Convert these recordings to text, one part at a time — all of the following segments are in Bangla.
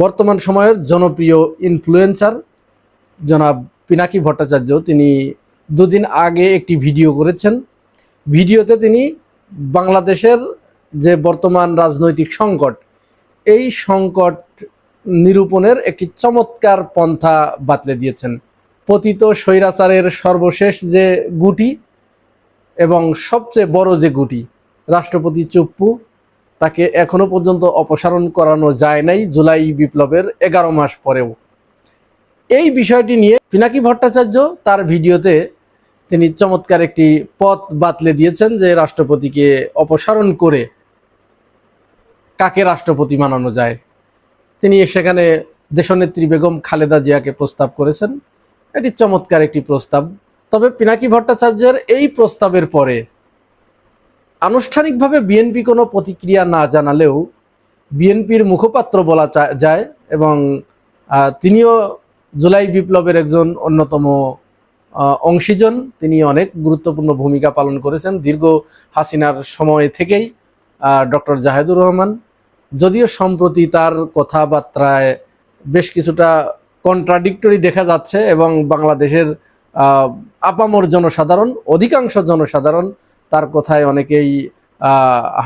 বর্তমান সময়ের জনপ্রিয় ইনফ্লুয়েন্সার জনাব পিনাকি ভট্টাচার্য, তিনি দুদিন আগে একটি ভিডিও করেছেন। ভিডিওতে তিনি বাংলাদেশের যে বর্তমান রাজনৈতিক সংকট, এই সংকট নিরূপণের একটি চমৎকার পন্থা বাতলে দিয়েছেন। পতিত স্বৈরাচারের সর্বশেষ যে গুটি এবং সবচেয়ে বড় যে গুটি, রাষ্ট্রপতি চুপ্পু তাকে এখনও পর্যন্ত অপসারণ করানো যায় নাই জুলাই বিপ্লবের এগারো মাস পরেও। এই বিষয়টি নিয়ে পিনাকি ভট্টাচার্য তার ভিডিওতে তিনি চমৎকার একটি পথ বাতলে দিয়েছেন যে রাষ্ট্রপতিকে অপসারণ করে কাকে রাষ্ট্রপতি মানানো যায়। তিনি সেখানে দেশনেত্রী বেগম খালেদা জিয়াকে প্রস্তাব করেছেন। এটি চমৎকার একটি প্রস্তাব। তবে পিনাকি ভট্টাচার্যের এই প্রস্তাবের পরে আনুষ্ঠানিকভাবে বিএনপি কোনো প্রতিক্রিয়া না জানালেও বিএনপির মুখপাত্র বলা যায় এবং তিনিও জুলাই বিপ্লবের একজন অন্যতম অংশীজন। তিনি অনেক গুরুত্বপূর্ণ ভূমিকা পালন করেছেন দীর্ঘ হাসিনার সময় থেকেই ডক্টর জাহেদুর রহমান। যদিও সম্প্রতি তার কথাবার্তায় বেশ কিছুটা কন্ট্রাডিক্টরি দেখা যাচ্ছে এবং বাংলাদেশের আপামর জনসাধারণ, অধিকাংশ জনসাধারণ তার কথায় অনেকেই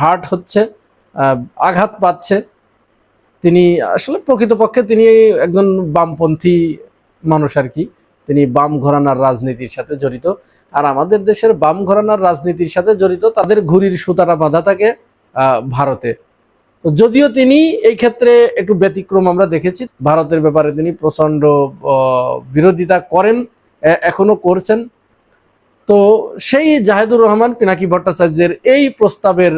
হার্ট হচ্ছে আঘাত পাচ্ছে। তিনি আসলে প্রকৃতপক্ষে তিনি একজন বামপন্থী মানুষ আর কি। তিনি বাম ঘরানার রাজনীতির সাথে জড়িত। আর আমাদের দেশের বাম ঘরানার রাজনীতির সাথে জড়িত তাদের ঘুরির সুতারা বাঁধা থাকে ভারতে। তো যদিও তিনি এই ক্ষেত্রে একটু ব্যতিক্রম আমরা দেখেছি ভারতের ব্যাপারে তিনি প্রচণ্ড আহ, বিরোধিতা করেন এখনও করছেন। তো সেই জাহেদুর রহমান পিনাকি ভট্টাচার্যের এই প্রস্তাবের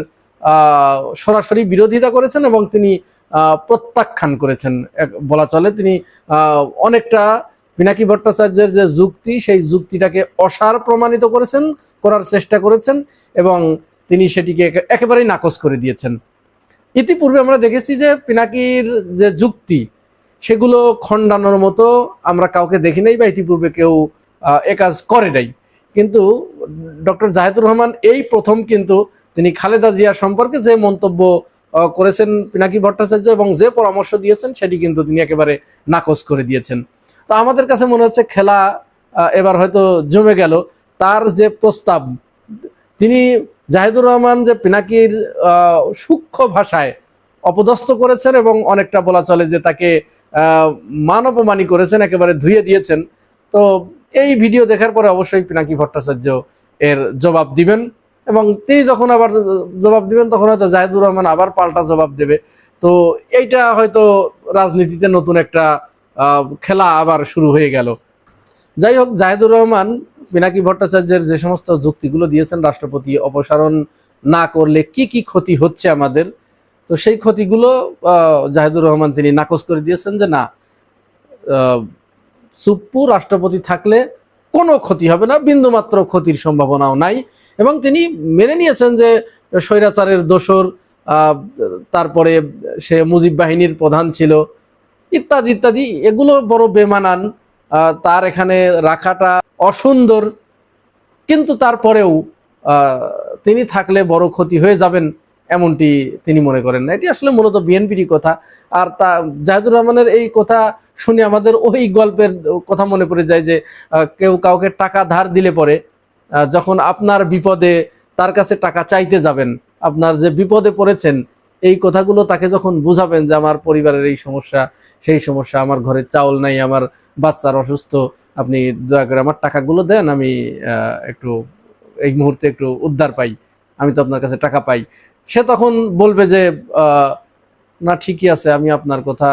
সরাসরি বিরোধিতা করেছেন এবং তিনি প্রত্যাখ্যান করেছেন। বলা চলে তিনি অনেকটা পিনাকি ভট্টাচার্যের যে যুক্তি, সেই যুক্তিটাকে অসার প্রমাণিত করেছেন, করার চেষ্টা করেছেন এবং তিনি সেটিকে একেবারেই নাকচ করে দিয়েছেন। ইতিপূর্বে আমরা দেখেছি যে পিনাকির যে যুক্তি, সেগুলো খণ্ডানোর মতো আমরা কাউকে দেখি নাই বা ইতিপূর্বে কেউ এ কাজ করে নাই। কিন্তু ডক্টর জাহেদুর রহমান এই প্রথম কিন্তু তিনি খালেদা জিয়া সম্পর্কে যে মন্তব্য করেছেন পিনাকি ভট্টাচার্য এবং যে পরামর্শ দিয়েছেন, সেটি কিন্তু তিনি একেবারে নাকচ করে দিয়েছেন। তো আমাদের কাছে মনে হচ্ছে খেলা এবার হয়তো জমে গেল। তার যে প্রস্তাব, তিনি জাহিদুর রহমান যে পিনাকির সূক্ষ্ম ভাষায় অপদস্থ করেছেন এবং অনেকটা বলা চলে যে তাকে মান অপমানি করেছেন, একেবারে ধুয়ে দিয়েছেন। তো এই ভিডিও দেখার পরে অবশ্যই পিনাকি ভট্টাচার্য এর জবাব দিবেন এবং তিনি যখন আবার জবাব দিবেন, তখন হয়তো জাহিদুর রহমান আবার পাল্টা জবাব দেবে। তো এইটা হয়তো রাজনীতিতে নতুন একটা খেলা আবার শুরু হয়ে গেল। যাই হোক, জাহেদুর রহমান, পিনাকি ভট্টাচার্যের যে সমস্ত যুক্তিগুলো দিয়েছেন রাষ্ট্রপতি, অপসারণ না করলে কি কি ক্ষতি হচ্ছে আমাদের? তো সেই ক্ষতিগুলো জাহেদুর রহমান তিনি নাকচ করে দিয়েছেন যে না সুপ্পু রাষ্ট্রপতি থাকলে কোনো ক্ষতি হবে না, বিন্দুমাত্র ক্ষতির সম্ভাবনাও নাই। এবং তিনি মেনে নিয়েছেন যে স্বৈরাচারের দোসর তারপরে সে মুজিব বাহিনীর প্রধান ছিল, ইত্যাদি ইত্যাদি, এগুলো বড় বেমানান তার এখানে রাখাটা অসুন্দর। কিন্তু তারপরেও তিনি থাকলে বড় ক্ষতি হয়ে যাবেন। এমনটি তিনি মনে করেন না। এটি আসলে মূলত বিএনপিরই কথা। আর তা জাহিদুর রহমানের এই কথা শুনে আমাদের ওই গল্পের কথা মনে পড়ে যায় যে কেউ কাউকে টাকা ধার দিলে পরে যখন আপনার বিপদে তার কাছে টাকা চাইতে যাবেন, আপনার যে বিপদে পড়েছেন, এই কথাগুলো তাকে যখন বুঝাবেন যে, আমার পরিবারের এই সমস্যা, সেই সমস্যা, আমার ঘরে চাউল নাই, আমার বাচ্চার অসুস্থ, আপনি দয়া করে আমার টাকাগুলো দেন, আমি একটু এই মুহূর্তে একটু উদ্ধার পাই, আমি তো আপনার কাছে টাকা পাই। সে তখন বলবে যে না, ঠিকই আছে, আমি আপনার কথা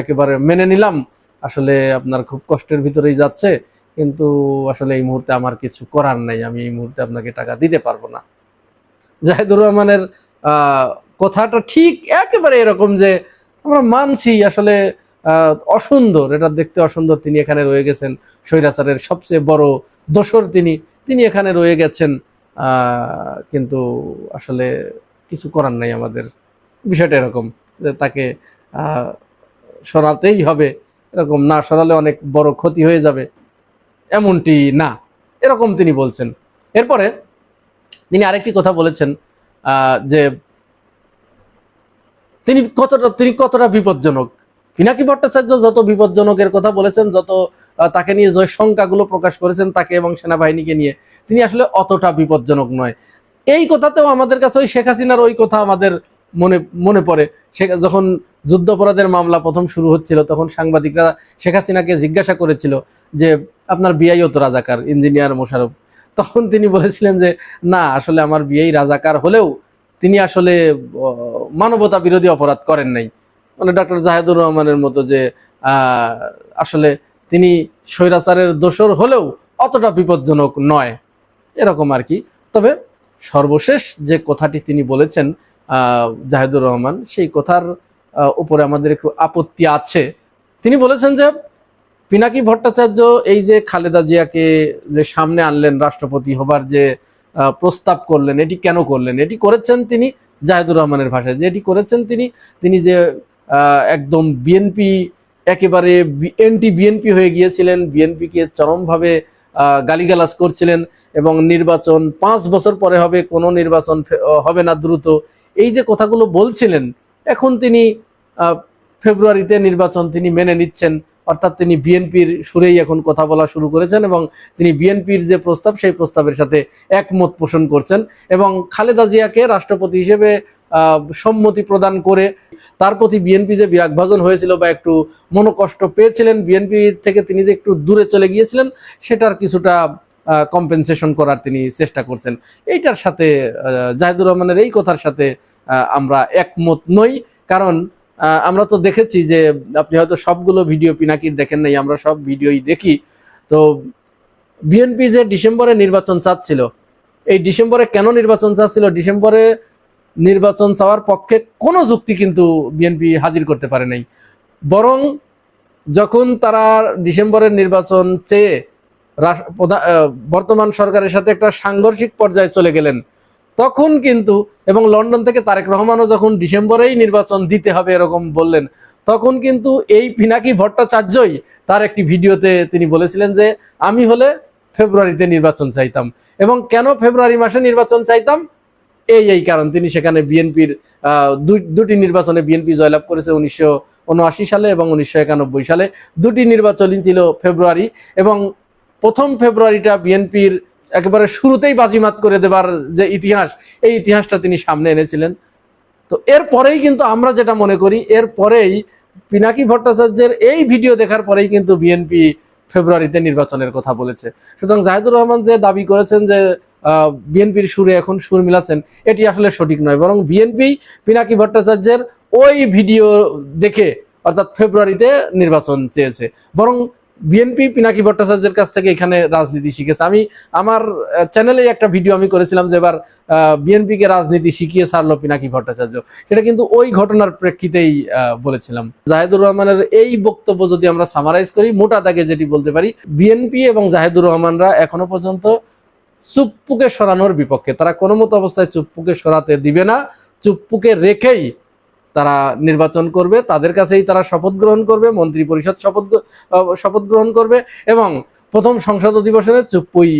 একেবারে মেনে নিলাম। আসলে আপনার খুব কষ্টের ভিতরেই যাচ্ছে, কিন্তু আসলে এই মুহূর্তে আমার কিছু করার নাই, আমি এই মুহূর্তে আপনাকে টাকা দিতে পারব না। জাহিদুর রহমানের কথাটা ঠিক একেবারে এরকম যে, আমরা মানছি, আসলে অসুন্দর, এটা দেখতে অসুন্দর। তিনি এখানে রয়ে গেছেন, স্বৈরাচারের সবচেয়ে বড় দোসর তিনি। তিনি এখানে রয়ে গেছেন কিন্তু আসলে কিছু করার নাই আমাদের। বিষয়টা এরকম যে তাকে সরাতেই হবে। এরকম না সরালে অনেক বড় ক্ষতি হয়ে যাবে। এমনটি না। এরকম তিনি বলছেন। এরপরে তিনি আরেকটি কথা বলেছেন যে তিনি কতটা তিনি কতটা বিপজ্জনক। পিনাকি ভট্টাচার্য যত বিপজ্জনকের কথা বলেছেন, যত তাকে নিয়ে যে শঙ্কাগুলো প্রকাশ করেছেন তাকে এবং সেনাবাহিনীকে নিয়ে, তিনি আসলে অতটা বিপজ্জনক নয়। এই কথাতেও আমাদের কাছে ওই শেখ হাসিনার ওই কথা আমাদের মনে মনে পড়ে। সে যখন যুদ্ধাপরাধের মামলা প্রথম শুরু হচ্ছিল, তখন সাংবাদিকরা শেখ হাসিনাকে জিজ্ঞাসা করেছিল যে, আপনার বিআইও তো রাজাকার, ইঞ্জিনিয়ার মোশারফ। তখন তিনি বলেছিলেন যে, না, আসলে আমার বিআই রাজাকার হলেও তিনি আসলে মানবতা বিরোধী অপরাধ করেন নাই। মানে ডক্টর জাহেদুর রহমানের মতো যে আসলে তিনি স্বৈরাচারের দোষর হলেও অতটা বিপজ্জনক নয়। এরকম আর কি। তবে সর্বশেষ যে কথাটি তিনি বলেছেন জাহেদুর রহমান, সেই কথার উপরে আমাদের একটু আপত্তি আছে। তিনি বলেছেন যে, পিনাকি ভট্টাচার্য এই যে খালেদা জিয়াকে যে সামনে আনলেন, রাষ্ট্রপতি হবার যে প্রস্তাব করলেন, এটি কেন করলেন? এটি করেছেন তিনি জাহেদুর রহমানের ভাষায়। যে এটি করেছেন তিনি তিনি যে একদম বিএনপি, একেবারে এনটি বিএনপি হয়ে গিয়েছিলেন, বিএনপিকে চরমভাবে গালিগালাজ করছিলেন এবং নির্বাচন পাঁচ বছর পরে হবে, কোনো নির্বাচন হবে না দ্রুত। এই যে কথাগুলো বলছিলেন, এখন তিনি ফেব্রুয়ারিতে নির্বাচন তিনি মেনে নিচ্ছেন, অর্থাৎ তিনি বিএনপির সুরেই এখন কথা বলা শুরু করেছেন এবং তিনি বিএনপির যে প্রস্তাব, সেই প্রস্তাবের সাথে একমত পোষণ করছেন এবং খালেদা জিয়াকে রাষ্ট্রপতি হিসেবে সম্মতি প্রদান করে তার প্রতি বিএনপি যে বিরাগভাজন হয়েছিল বা একটু মনোকষ্ট পেয়েছিলেন, বিএনপি থেকে তিনি যে একটু দূরে চলে গিয়েছিলেন, সেটার কিছুটা কম্পেনসেশন করার তিনি চেষ্টা করছেন। এইটার সাথে জাহিদুর রহমানের এই কথার সাথে আমরা একমত নই। কারণ আমরা তো দেখেছি যে আপনি হয়তো সবগুলো ভিডিও পিনাকির দেখেন নাই, আমরা সব ভিডিওই দেখি। তো বিএনপি যে ডিসেম্বরে নির্বাচন চাচ্ছিল, এই ডিসেম্বরে কেন নির্বাচন চাচ্ছিল? ডিসেম্বরে নির্বাচন চাওয়ার পক্ষে কোনো যুক্তি কিন্তু বিএনপি হাজির করতে পারে নাই। বরং যখন তারা ডিসেম্বরের নির্বাচন চেয়ে বর্তমান সরকারের সাথে একটা সাংঘর্ষিক পর্যায়ে চলে গেলেন, তখন কিন্তু এবং লন্ডন থেকে তারেক রহমানও যখন ডিসেম্বরেই নির্বাচন দিতে হবে এরকম বললেন, তখন কিন্তু এই পিনাকি ভট্টাচার্যই তার একটি ভিডিওতে তিনি বলেছিলেন যে, আমি হলে ফেব্রুয়ারিতে নির্বাচন চাইতাম এবং কেন ফেব্রুয়ারি মাসে নির্বাচন চাইতাম? এই এই কারণ তিনি সেখানে বিএনপির দুটি নির্বাচনে বিএনপি জয়লাভ করেছে উনিশশো উনআশি সালে এবং উনিশশো একানব্বই সালে। দুটি নির্বাচনই ছিল ফেব্রুয়ারি এবং প্রথম ফেব্রুয়ারিটা বিএনপির একেবারে শুরুতেই বাজিমাত করে দেবার যে ইতিহাস, এই ইতিহাসটা তিনি সামনে এনেছিলেন। তো এরপরেই কিন্তু আমরা যেটা মনে করি এরপরেই পিনাকি ভট্টাচার্যের এই ভিডিও দেখার পরেই কিন্তু বিএনপি ফেব্রুয়ারিতে নির্বাচনের কথা বলেছে। সুতরাং জাহেদুর রহমান যে দাবি করেছেন যে বিএনপির সুরে এখন সুর মিলাচ্ছেন, এটি আসলে সঠিক নয়। বরং বিএনপি, পিনাকি ভট্টাচার্যের ওই ভিডিও দেখে অর্থাৎ ফেব্রুয়ারিতে নির্বাচন চেয়েছে। বরং বিএনপি, পিনাকি ভট্টাচার্যের কাছ থেকে এখানে রাজনীতি শিখেছে। আমি আমার চ্যানেলে একটা ভিডিও আমি করেছিলাম যে এবার বিএনপিকে রাজনীতি শিখিয়ে ছাড়লো পিনাকি ভট্টাচার্য। সেটা কিন্তু ওই ঘটনার প্রেক্ষিতেই বলেছিলাম। জাহেদুর রহমানের এই বক্তব্য যদি আমরা সামারাইজ করি, মোটা দাগে যেটি বলতে পারি, বিএনপি এবং জাহেদুর রহমানরা এখনও পর্যন্ত চুপ্পুকে সরানোর বিপক্ষে। তারা কোনো মতো অবস্থায় চুপ্পুকে সরাতে দিবে না। চুপ্পুকে রেখেই তারা নির্বাচন করবে। তাদের কাছেই তারা শপথ গ্রহণ করবে মন্ত্রী পরিষদ শপথ শপথ গ্রহণ করবে এবং প্রথম সংসদ অধিবেশনে চুপ্পুই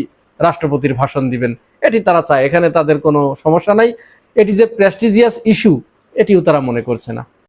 রাষ্ট্রপতির ভাষণ দিবেন। এটি তারা চায়। এখানে তাদের কোনো সমস্যা নাই। এটি যে প্রেস্টিজিয়াস ইস্যু এটিও তারা মনে করছে না।